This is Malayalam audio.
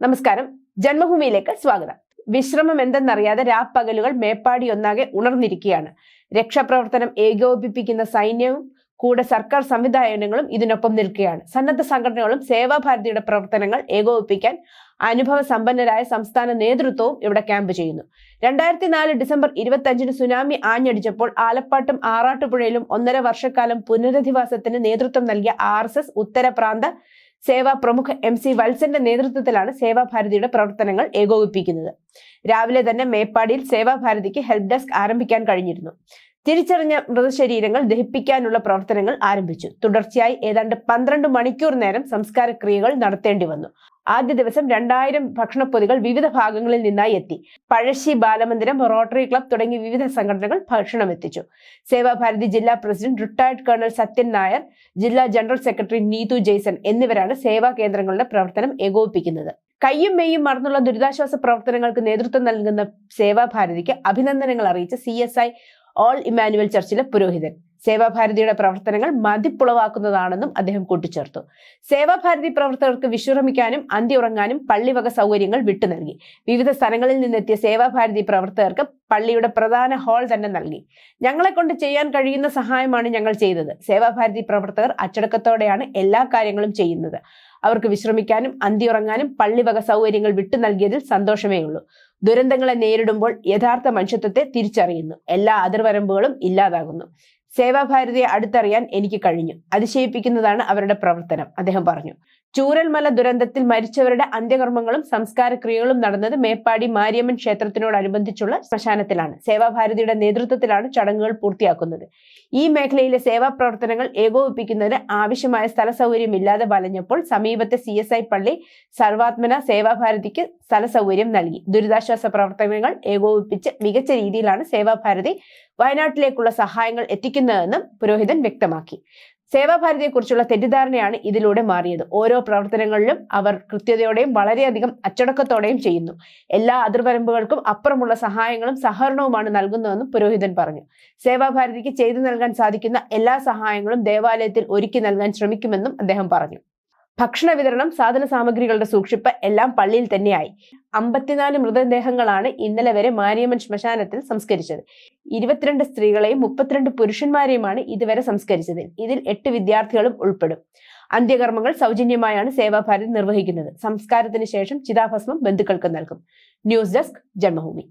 നമസ്കാരം. ജന്മഭൂമിയിലേക്ക് സ്വാഗതം. വിശ്രമം എന്തെന്നറിയാതെ രാപ്പകലുകൾ മേപ്പാടി ഒന്നാകെ ഉണർന്നിരിക്കുകയാണ്. രക്ഷാപ്രവർത്തനം ഏകോപിപ്പിക്കുന്ന സൈന്യവും കൂടെ സർക്കാർ സംവിധാനങ്ങളും ഇതിനൊപ്പം നിൽക്കുകയാണ്. സന്നദ്ധ സംഘടനകളും സേവാഭാരതിയുടെ പ്രവർത്തനങ്ങൾ ഏകോപിപ്പിക്കാൻ അനുഭവ സമ്പന്നരായ സംസ്ഥാന നേതൃത്വവും ഇവിടെ ക്യാമ്പ് ചെയ്യുന്നു. രണ്ടായിരത്തി നാല് ഡിസംബർ ഇരുപത്തി സുനാമി ആഞ്ഞടിച്ചപ്പോൾ ആലപ്പാട്ടും ആറാട്ടുപുഴയിലും ഒന്നര വർഷക്കാലം പുനരധിവാസത്തിന് നേതൃത്വം നൽകിയ ആർ എസ് എസ് ഉത്തരപ്രാന്ത സേവാ പ്രമുഖ എം സി വത്സന്റെ നേതൃത്വത്തിലാണ് സേവാഭാരതിയുടെ പ്രവർത്തനങ്ങൾ ഏകോപിപ്പിക്കുന്നത്. രാവിലെ തന്നെ മേപ്പാടിയിൽ സേവാഭാരതിക്ക് ഹെൽപ് ഡെസ്ക് ആരംഭിക്കാൻ കഴിഞ്ഞിരുന്നു. തിരിച്ചറിഞ്ഞ മൃതശരീരങ്ങൾ ദഹിപ്പിക്കാനുള്ള പ്രവർത്തനങ്ങൾ ആരംഭിച്ചു. തുടർച്ചയായി ഏതാണ്ട് പന്ത്രണ്ട് മണിക്കൂർ നേരം സംസ്കാര ക്രിയകൾ നടത്തേണ്ടി വന്നു. ആദ്യ ദിവസം രണ്ടായിരം ഭക്ഷണപ്പൊതികൾ വിവിധ ഭാഗങ്ങളിൽ നിന്നായി എത്തി. പഴശ്ശി ബാലമന്ദിരം റോട്ടറി ക്ലബ് തുടങ്ങി വിവിധ സംഘടനകൾ ഭക്ഷണം എത്തിച്ചു സേവാഭാരതി ജില്ലാ president retired colonel Sathyan Nair ജില്ലാ ജനറൽ സെക്രട്ടറി നീതു ജെയ്സൺ എന്നിവരാണ് സേവാ കേന്ദ്രങ്ങളുടെ പ്രവർത്തനം ഏകോപിപ്പിക്കുന്നത്. കയ്യും മെയ്യും മറന്നുള്ള ദുരിതാശ്വാസ പ്രവർത്തനങ്ങൾക്ക് നേതൃത്വം നൽകുന്ന സേവാഭാരതിക്ക് അഭിനന്ദനങ്ങൾ അറിയിച്ച് C S I all Emmanuel ചർച്ചിലെ പുരോഹിതൻ. സേവാഭാരതിയുടെ പ്രവർത്തനങ്ങൾ മതിപ്പുളവാക്കുന്നതാണെന്നും അദ്ദേഹം കൂട്ടിച്ചേർത്തു. സേവാഭാരതി പ്രവർത്തകർക്ക് വിശ്രമിക്കാനും ഉറങ്ങാനും പള്ളിവക സൗകര്യങ്ങൾ വിട്ടു നൽകി. വിവിധ സ്ഥലങ്ങളിൽ നിന്നെത്തിയ സേവാഭാരതി പ്രവർത്തകർക്ക് പള്ളിയുടെ പ്രധാന ഹാൾ തന്നെ നൽകി. ഞങ്ങളെ കൊണ്ട് ചെയ്യാൻ കഴിയുന്ന സഹായമാണ് ഞങ്ങൾ ചെയ്തത്. സേവാഭാരതി പ്രവർത്തകർ അച്ചടക്കത്തോടെയാണ് എല്ലാ കാര്യങ്ങളും ചെയ്യുന്നത്. അവർക്ക് വിശ്രമിക്കാനും അന്തിയുറങ്ങാനും പള്ളിവക സൗകര്യങ്ങൾ വിട്ടു നൽകിയതിൽ സന്തോഷമേ ഉള്ളൂ ദുരന്തങ്ങളെ നേരിടുമ്പോൾ യഥാർത്ഥ മനുഷ്യത്വത്തെ തിരിച്ചറിയുന്നു. എല്ലാ അതിർവരമ്പുകളും ഇല്ലാതാകുന്നു. സേവാഭാരതിയെ അടുത്തറിയാൻ എനിക്ക് കഴിഞ്ഞു. അതിശയിപ്പിക്കുന്നതാണ് അവരുടെ പ്രവർത്തനം അദ്ദേഹം പറഞ്ഞു. ചൂരൽമല ദുരന്തത്തിൽ മരിച്ചവരുടെ അന്ത്യകർമ്മങ്ങളും സംസ്കാര ക്രിയകളും നടന്നത് മേപ്പാടി മാരിയമ്മൻ ക്ഷേത്രത്തിനോടനുബന്ധിച്ചുള്ള ശ്മശാനത്തിലാണ്. സേവാഭാരതിയുടെ നേതൃത്വത്തിലാണ് ചടങ്ങുകൾ പൂർത്തിയാക്കുന്നത്. ഈ മേഖലയിലെ സേവാ പ്രവർത്തനങ്ങൾ ഏകോപിപ്പിക്കുന്നതിന് ആവശ്യമായ സ്ഥല സൗകര്യമില്ലാതെ വലഞ്ഞപ്പോൾ സമീപത്തെ സി എസ് ഐ പള്ളി സർവാത്മന സേവാഭാരതിക്ക് സ്ഥല സൗകര്യം നൽകി. ദുരിതാശ്വാസ പ്രവർത്തനങ്ങൾ ഏകോപിപ്പിച്ച് മികച്ച രീതിയിലാണ് സേവാഭാരതി വയനാട്ടിലേക്കുള്ള സഹായങ്ങൾ എത്തിക്കുന്നതെന്നും പുരോഹിതൻ വ്യക്തമാക്കി. സേവാഭാരതിയെക്കുറിച്ചുള്ള തെറ്റിദ്ധാരണയാണ് ഇതിലൂടെ മാറിയത്. ഓരോ പ്രവർത്തനങ്ങളിലും അവർ കൃത്യതയോടെയും വളരെയധികം അച്ചടക്കത്തോടെയും ചെയ്യുന്നു. എല്ലാ അതിർവരമ്പുകൾക്കും അപ്പുറമുള്ള സഹായങ്ങളും സഹകരണവുമാണ് നൽകുന്നതെന്നും പുരോഹിതൻ പറഞ്ഞു. സേവാഭാരതിക്ക് ചെയ്തു നൽകാൻ സാധിക്കുന്ന എല്ലാ സഹായങ്ങളും ദേവാലയത്തിൽ ഒരുക്കി നൽകാൻ ശ്രമിക്കുമെന്നും അദ്ദേഹം പറഞ്ഞു. ഭക്ഷണ വിതരണം സാധന സാമഗ്രികളുടെ സൂക്ഷിപ്പ് എല്ലാം പള്ളിയിൽ തന്നെയായി. അമ്പത്തിനാല് മൃതദേഹങ്ങളാണ് ഇന്നലെ വരെ മാരിയമ്മൻ ശ്മശാനത്തിൽ സംസ്കരിച്ചത്. ഇരുപത്തിരണ്ട് സ്ത്രീകളെയും മുപ്പത്തിരണ്ട് പുരുഷന്മാരെയുമാണ് ഇതുവരെ സംസ്കരിച്ചത്. ഇതിൽ എട്ട് വിദ്യാർത്ഥികളും ഉൾപ്പെടും. അന്ത്യകർമ്മങ്ങൾ സൗജന്യമായാണ് സേവാഭാരതി നിർവഹിക്കുന്നത്. സംസ്കാരത്തിന് ശേഷം ചിതാഭസ്മം ബന്ധുക്കൾക്ക് നൽകും. News desk Janmabhumi.